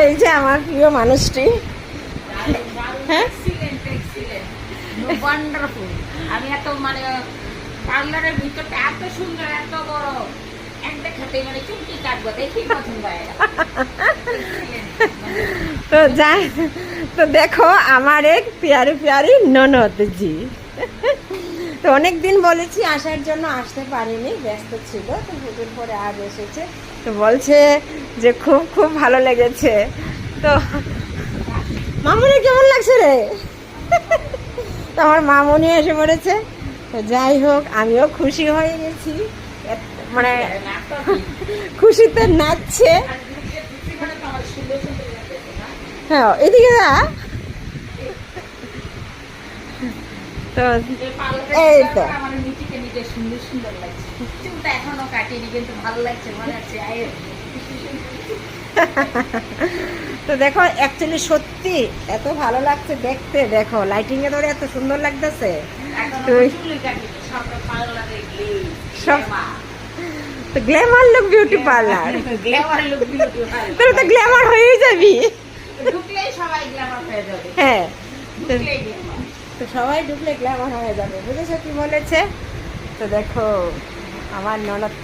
এই যে আমার প্রিয় মানুষটি। হ্যাঁ? আমি এত মানে পার্লারের ভিতরটা এত সুন্দর এত বড়। এক দেখাতে মানে চুমকি কাটবো দেখি পছন্দ হয় তো যাই তো দেখো আমার এক প্যারি পিয়ারি ননদ জি তো অনেক দিন বলেছি আসার জন্য আসতে পারিনি ব্যস্ত ছিল তো পুজোর পরে আজ এসেছে। তো বলছে যে খুব খুব ভালো লেগেছে। তো, মামুনি কেমন লাগছে রে? তো আমার মামুনি এসে পড়েছে। তো যাই হোক, আমিও খুশি হয়ে গেছি। মানে খুশিতে নাচছে। হ্যাঁ এদিকে তো, এই তো। সুন্দর সুন্দর লাগছে। এখনও কিন্তু ভালো লাগছে, মনে তো দেখো অ্যাকচুয়ালি সত্যি এত ভালো লাগছে দেখতে দেখো লাইটিং এ ধরে এত সুন্দর লাগতেছে। তুই- সব তো glamour look beauty parlour glamour look beauty তোর তো গ্ল্যামার হয়েই যাবি। ঢুকলেই সবাই গ্ল্যামার হয়ে যাবে। হ্যাঁ তো সবাই ঢুকলে গ্ল্যামার হয়ে যাবে বুঝেছ কি বলেছে? তো দেখো আমার ননদকে